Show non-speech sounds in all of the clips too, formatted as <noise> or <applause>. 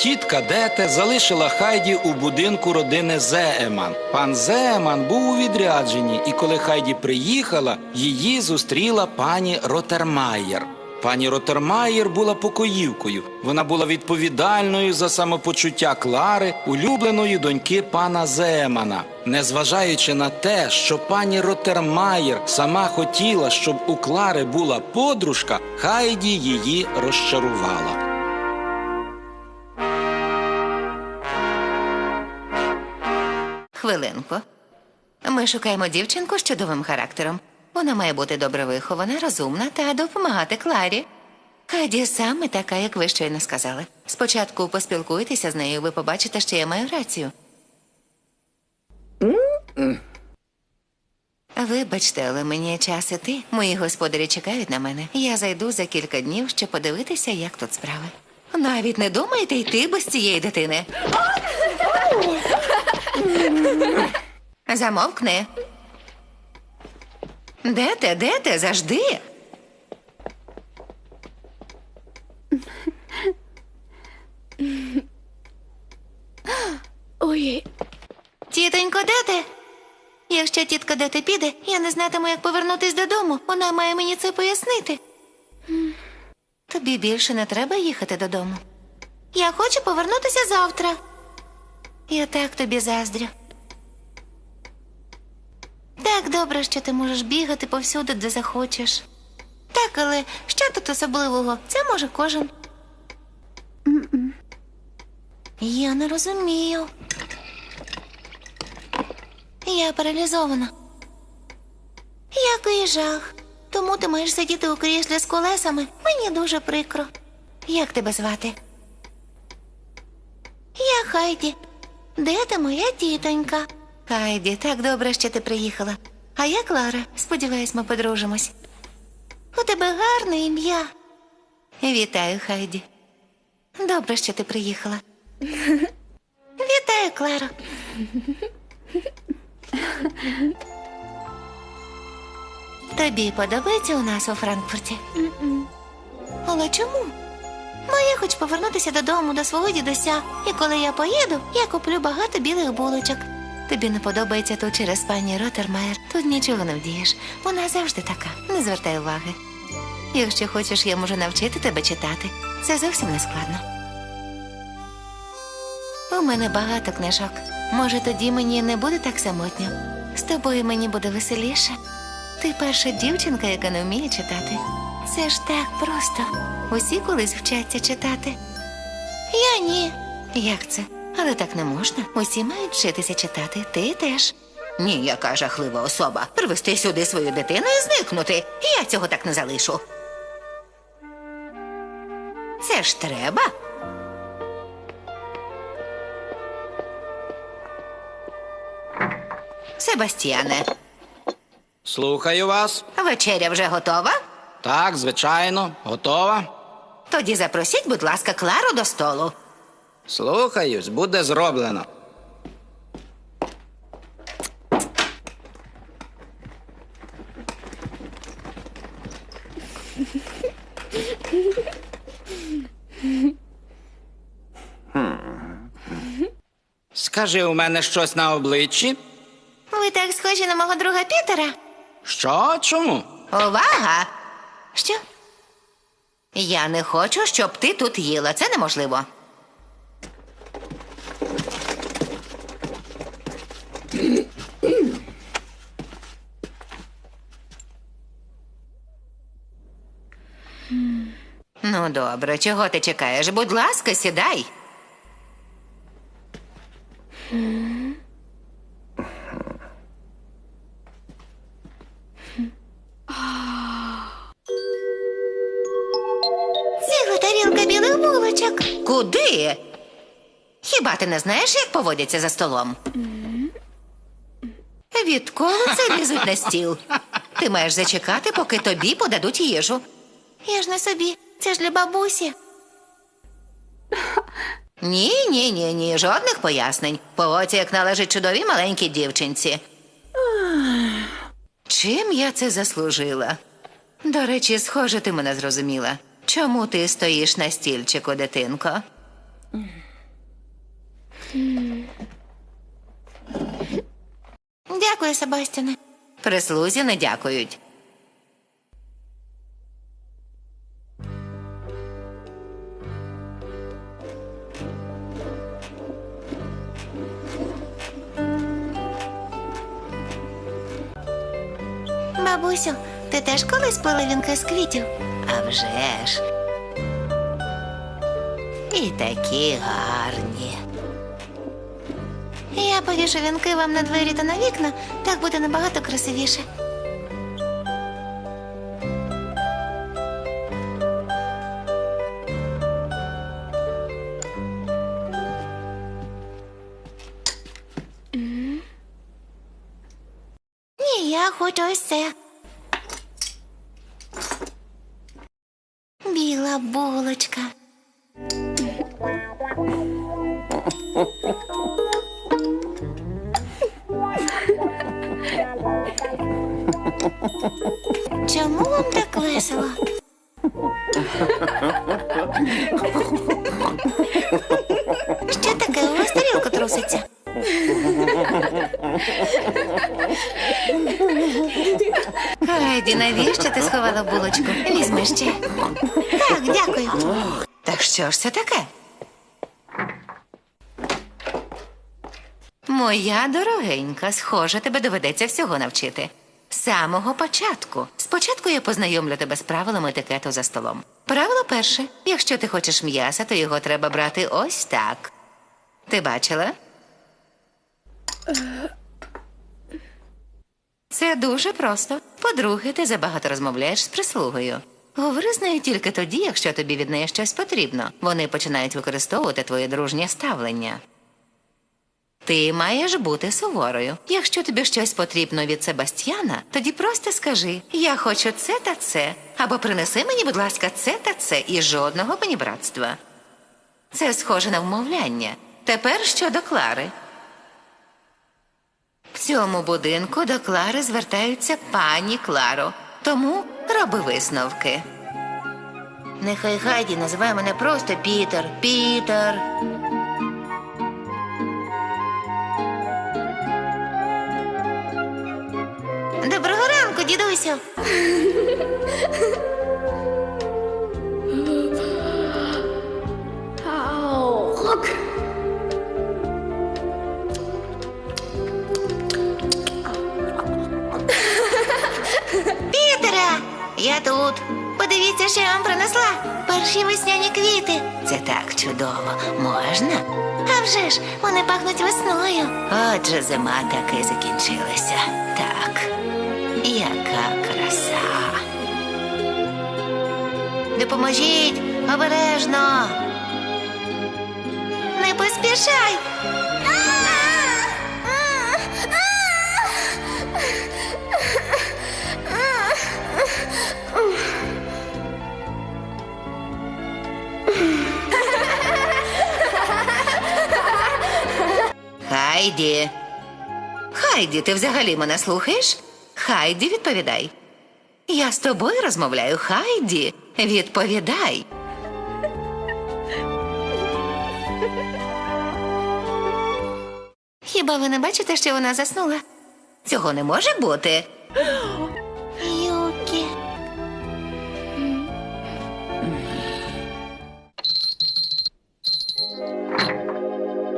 Тітка Дете залишила Хайді у будинку родини Зееман. Пан Зееман був у відрядженні, і коли Хайді приїхала, її зустріла пані Ротермаєр. Пані Ротермаєр була покоївкою. Вона була відповідальною за самопочуття Клари, улюбленої доньки пана Зеемана. Незважаючи на те, що пані Ротермаєр сама хотіла, щоб у Клари була подружка, Хайді її розчарувала. Хвилинку. Ми шукаємо дівчинку з чудовим характером. Вона має бути добре вихована, розумна та допомагати Кларі. Хайді саме така, як ви щойно сказали. Спочатку поспілкуйтеся з нею, ви побачите, що я маю рацію. Вибачте, але мені час іти. Мої господарі чекають на мене. Я зайду за кілька днів, щоб подивитися, як тут справи. Навіть не думайте йти без цієї дитини. Замовкни. Де ти? Де ти? Завжди. Ой, Тітонько, де ти? Якщо тітка де ти піде, я не знатиму, як повернутись додому. Вона має мені це пояснити. Тобі більше не треба їхати додому. Я хочу повернутися завтра. Я так тобі заздрю. Так добре, що ти можеш бігати повсюди, де захочеш. Так, але що тут особливого? Це може кожен. Я не розумію. Я паралізована. Який жах. Тому ти маєш сидіти у кріслі з колесами. Мені дуже прикро. Як тебе звати? Я Хайді. Де ти моя тітонька? Хайді, так добре, що ти приїхала. А я Клара. Сподіваюсь, ми подружимось. У тебе гарне ім'я. Вітаю, Хайді. Добре, що ти приїхала. Вітаю, Кларо. Тобі подобається у нас у Франкфурті? Але чому? Бо я хочу повернутися додому до свого дідуся, і коли я поїду, я куплю багато білих булочок. Тобі не подобається тут через пані Ротермайер. Тут нічого не вдієш. Вона завжди така. Не звертай уваги. Якщо хочеш, я можу навчити тебе читати. Це зовсім не складно. У мене багато книжок. Може, тоді мені не буде так самотньо. З тобою мені буде веселіше. Ти перша дівчинка, яка не вміє читати. Це ж так просто. Усі колись вчаться читати. Я ні. Як це? Але так не можна. Усі мають вчитися читати. Ти теж. Ні, яка жахлива особа. Привезти сюди свою дитину і зникнути. Я цього так не залишу. Це ж треба. Себастьяне, Слухаю вас. вечеря вже готова? Так, звичайно, готова. Тоді запросіть, будь ласка, Клару до столу. Слухаюсь, буде зроблено. Скажи, у мене щось на обличчі? Ви так схожі на мого друга Пітера. Що? Чому? Увага! Що? Я не хочу, щоб ти тут їла. Це неможливо. Ну, добре, чого ти чекаєш? Будь ласка, сідай. Булочок. Куди? Хіба ти не знаєш, як поводяться за столом? Відколи це лізуть на стіл? Ти маєш зачекати, поки тобі подадуть їжу. Я ж не собі, це ж для бабусі. Ні, ні, ні, ні, жодних пояснень. Поводься, як належить чудовій маленькій дівчинці. Чим я це заслужила? До речі, схоже, ти мене зрозуміла. Чому ти стоїш на стільчику, дитинко? Дякую, Себастіне. Прислузі не дякують. Бабусю, ти теж колись пила вінки з квітів? А вже ж. І такі гарні. Я повішу вінки вам на двері та на вікна, так буде набагато красивіше. Ні, я хочу ось це. Біла булочка. Чому вам так весело? Навіщо булочку? Візьми ще. Так, дякую. Так що ж це таке? Моя дорогенька, схоже, тебе доведеться всього навчити. З самого початку. Спочатку я познайомлю тебе з правилами етикету за столом. Правило перше: якщо ти хочеш м'яса, то його треба брати ось так. Ти бачила? Це дуже просто. По-друге, ти забагато розмовляєш з прислугою. Говори з нею тільки тоді, якщо тобі від неї щось потрібно. Вони починають використовувати твоє дружнє ставлення. Ти маєш бути суворою. Якщо тобі щось потрібно від Себастьяна, тоді просто скажи: Я хочу це та це. Або принеси мені, будь ласка, це та це і жодного панібратства. Це схоже на вмовляння. Тепер щодо Клари. В цьому будинку до Клари звертаються пані Кларо. Тому роби висновки. Нехай Хайді називає мене просто Пітер. Пітер. Доброго ранку, дідусю. <laughs> я тут. Подивіться, що я вам принесла. Перші весняні квіти. Це так чудово. Можна? А вже ж, вони пахнуть весною. Отже, зима таки закінчилася. Так. Яка краса. Допоможіть обережно. Не поспішай. Хайді. Хайді, ти взагалі мене слухаєш? Хайді, відповідай. Я з тобою розмовляю, Хайді. Відповідай. Хіба ви не бачите, що вона заснула? Цього не може бути. Юкі.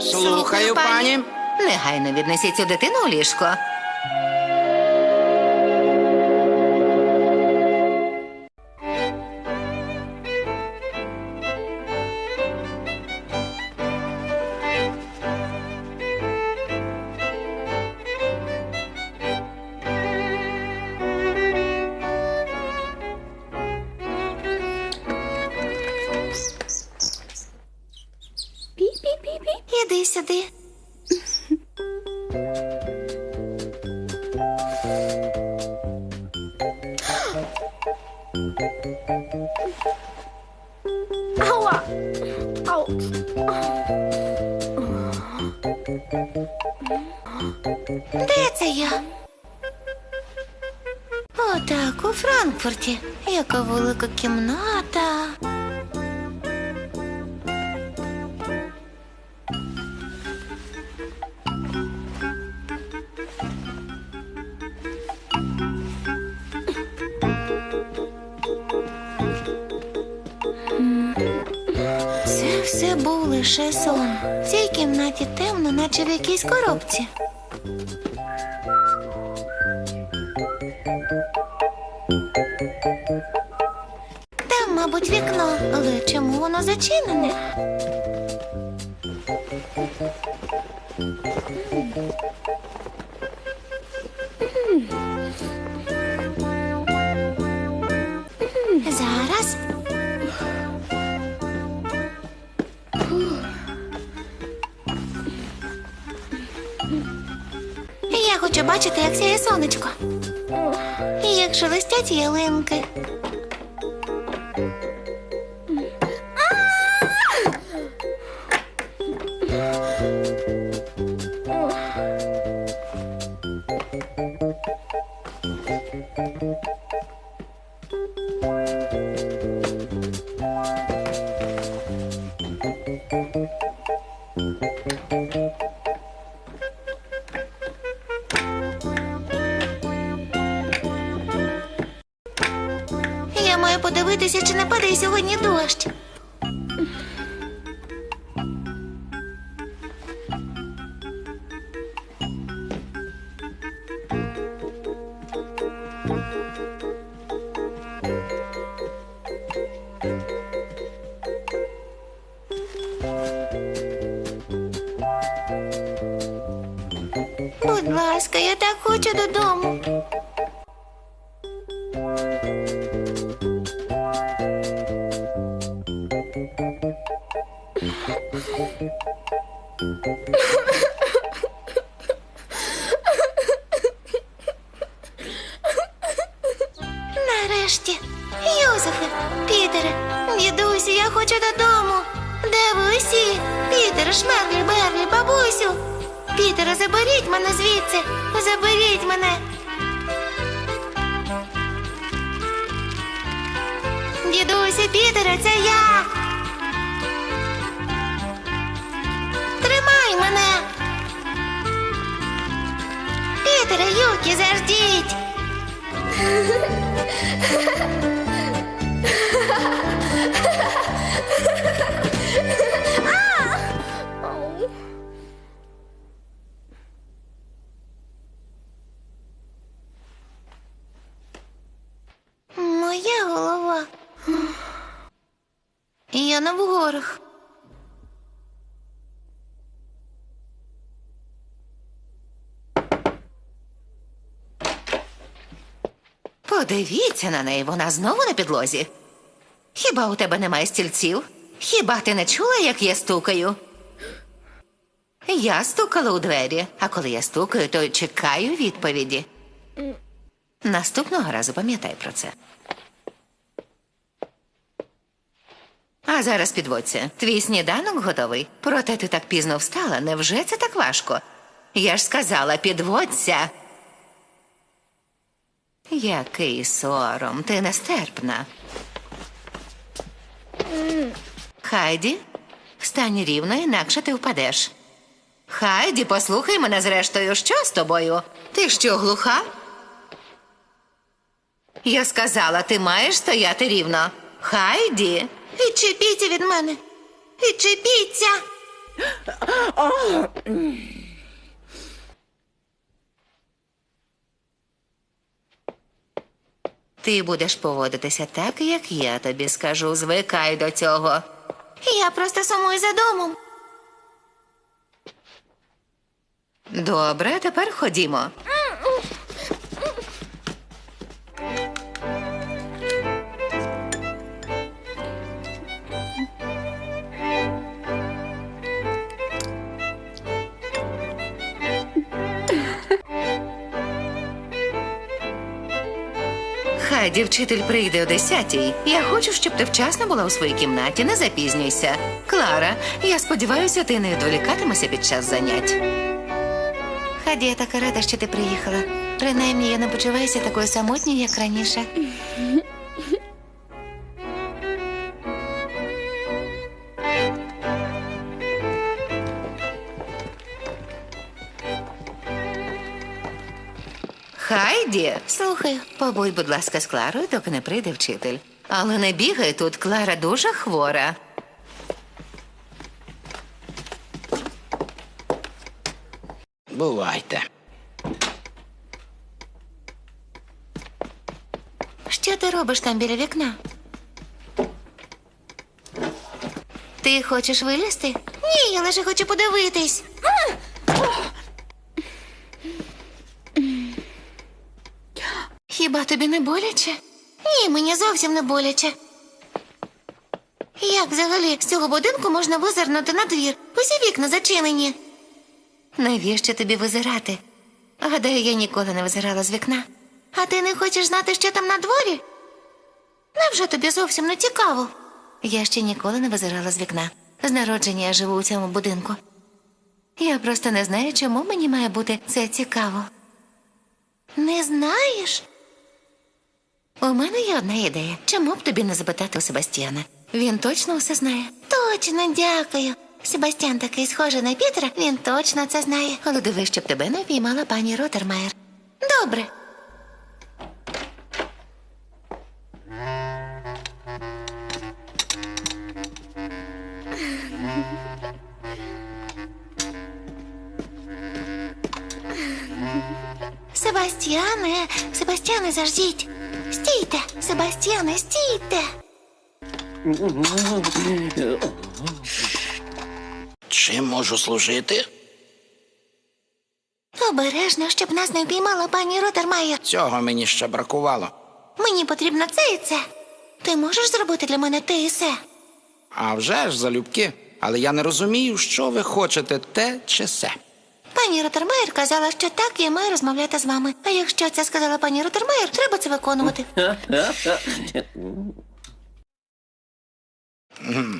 Слухаю, пані. Негайно віднесіть цю дитину у ліжко. Так, у Франкфурті. Яка велика кімната. Це все був лише сон. В цій кімнаті темно, наче в якійсь коробці. Зачинене? Зараз. Я хочу бачити, як сяє сонечко. І як шелестять ялинки. Маю подивитися, чи не падає сьогодні дощ. Нарешті. Йозефе, Пітере, дідусю, я хочу додому. Де ви усі? Пітере, Шмерлі, Берлі, бабусю. Пітере, заберіть мене звідси. Заберіть мене. Дідусю, Пітере, це я. Тримай мене. Пітере, Юкі, заждіть. <laughs> Моя голова. Я на вгорах. Подивіться на неї, вона знову на підлозі. Хіба у тебе немає стільців? Хіба ти не чула, як я стукаю? Я стукала у двері, а коли я стукаю, то чекаю відповіді. Наступного разу пам'ятай про це. А зараз підводься. Твій сніданок готовий. Проте ти так пізно встала. Невже це так важко? Я ж сказала, підводься. Який сором, ти нестерпна. Хайді, встань рівно, інакше ти впадеш. Хайді, послухай мене зрештою, що з тобою? Ти що, глуха? Я сказала, ти маєш стояти рівно. Хайді. Відчепіться від мене. Відчепіться. <gasps> Ти будеш поводитися так, як я тобі скажу. Звикай до цього. Я просто сумую за домом. Добре, тепер ходімо. Хай вчитель прийде о десятій. Я хочу, щоб ти вчасно була у своїй кімнаті. Не запізнюйся. Клара, я сподіваюся, ти не відволікатимешся під час занять. Хаді, я така рада, що ти приїхала. Принаймні, я не почуваюся такою самотньою, як раніше. Хайді, слухай, побудь, будь ласка, з Кларою, доки не прийде вчитель. Але не бігай тут, Клара дуже хвора. Бувайте. Що ти робиш там біля вікна? Ти хочеш вилізти? Ні, я лише хочу подивитись. Хіба тобі не боляче? Ні, мені зовсім не боляче. Як взагалі з цього будинку можна визирнути на двір? Усі вікна зачинені. Навіщо тобі визирати? Гадаю, я ніколи не визирала з вікна. А ти не хочеш знати, що там на дворі? Невже тобі зовсім не цікаво? Я ще ніколи не визирала з вікна. З народження я живу у цьому будинку. Я просто не знаю, чому мені має бути це цікаво. Не знаєш? У мене є одна ідея. Чому б тобі не запитати у Себастьяна? Він точно усе знає. Точно, дякую. Себастьян такий схожий на Пітера, він точно це знає. Але дивись, щоб тебе не впіймала пані Ротермайер. Добре. Себастьяне, Себастьяне, заждіть. Стійте, Себастьяне, стійте. Чим можу служити? Обережно, щоб нас не впіймала пані Ротермайер. Цього мені ще бракувало. Мені потрібно це і це. Ти можеш зробити для мене те і се? А вже ж залюбки. Але я не розумію, що ви хочете, те чи се. Пані Ротермайер казала, що так я маю розмовляти з вами. А якщо це сказала пані Ротермайер, треба це виконувати.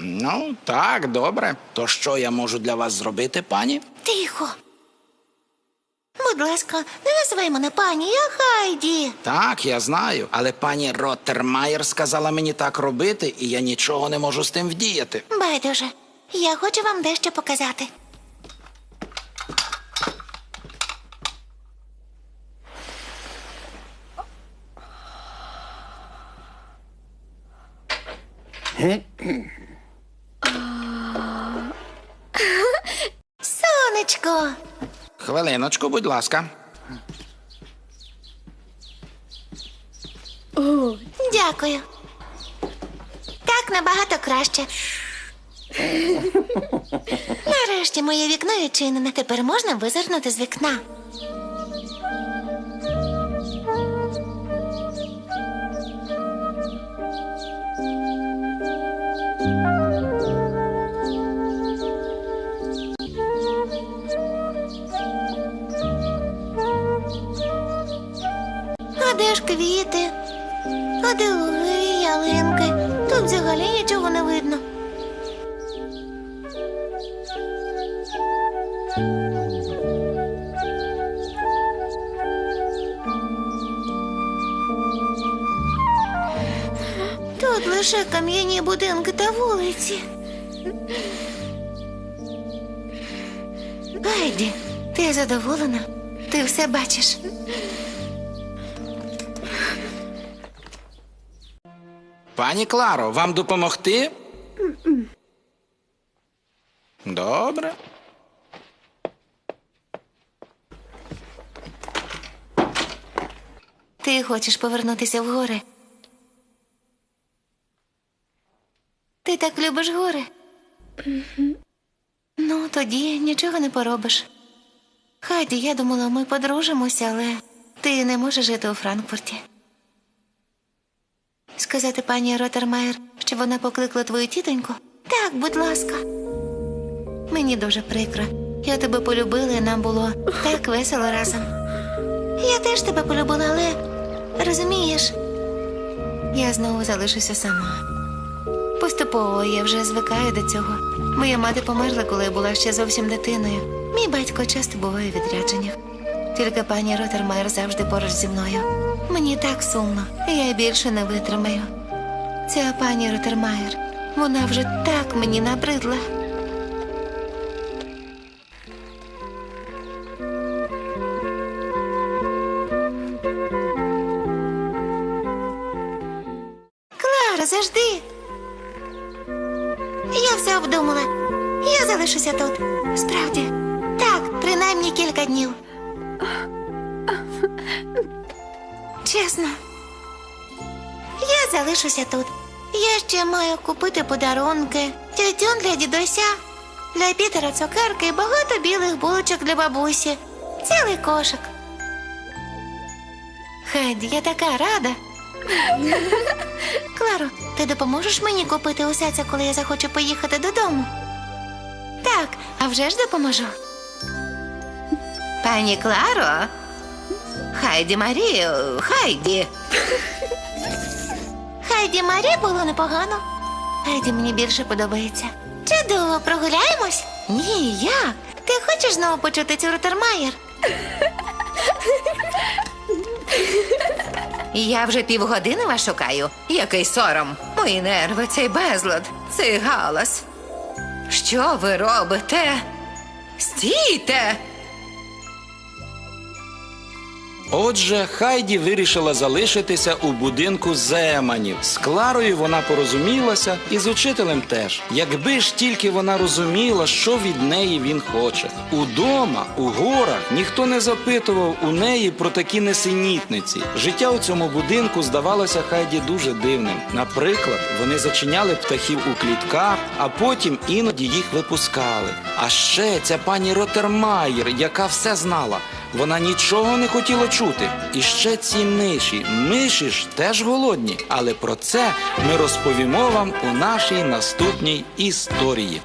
Ну, так, добре. То що я можу для вас зробити, пані? Тихо. Будь ласка, не називай мене пані, я Хайді. Так, я знаю, але пані Роттермайер сказала мені так робити, і я нічого не можу з тим вдіяти. Байдуже, я хочу вам дещо показати. Сонечко, Хвилиночку, будь ласка. дякую. Так набагато краще. <laughs> Нарешті моє вікно відчинене. Тепер можна визирнути з вікна. А де ж квіти? А де ялинки? Тут взагалі нічого не видно. Тут лише кам'яні будинки та вулиці. Гайді, ти задоволена? Ти все бачиш. Пані Кларо, вам допомогти? Добре. Ти хочеш повернутися в гори? Ти так любиш гори? Ну, тоді нічого не поробиш. Хайді, я думала, ми подружимося, але ти не можеш жити у Франкфурті. Сказати пані Ротермайер, що вона покликала твою тітоньку? Так, будь ласка. Мені дуже прикро. Я тебе полюбила, і нам було так весело разом. Я теж тебе полюбила, але розумієш, я знову залишуся сама. Поступово я вже звикаю до цього. Моя мати померла, коли я була ще зовсім дитиною. Мій батько часто буває у відрядженнях. Тільки пані Ротермайер завжди поруч зі мною. Мені так сумно, я більше не витримаю. Ця пані Ротермайер, вона вже так мені набридла. Клара, завжди. Я все обдумала. Я залишуся тут. Справді. Так, принаймні кілька днів. Чесно. Я залишуся тут. Я ще маю купити подарунки, тютюн для дідуся, для Пітера цукерки і багато білих булочок для бабусі. Цілий кошик. Хайді, я така рада. Кларо, ти допоможеш мені купити усе це, коли я захочу поїхати додому? Так, а вже ж допоможу. Пані Кларо. Хайді Марію, Хайді. Хайді Марі було непогано. Хайді мені більше подобається. Чудово, прогуляємось? Ні, я. Ти хочеш знову почути цю Ротермаєр? Я вже півгодини вас шукаю. Який сором. Мої нерви, цей безлад, цей галас. Що ви робите? Стійте! Отже, Хайді вирішила залишитися у будинку Земанів. З Кларою вона порозумілася і з учителем теж. Якби ж тільки вона розуміла, що від неї він хоче. Удома, у горах, ніхто не запитував у неї про такі несенітниці. Життя у цьому будинку здавалося Хайді дуже дивним. Наприклад, вони зачиняли птахів у клітках, а потім іноді їх випускали. А ще ця пані Ротермаєр, яка все знала. Вона нічого не хотіла чути. І ще ці миші. Миші ж теж голодні. Але про це ми розповімо вам у нашій наступній історії.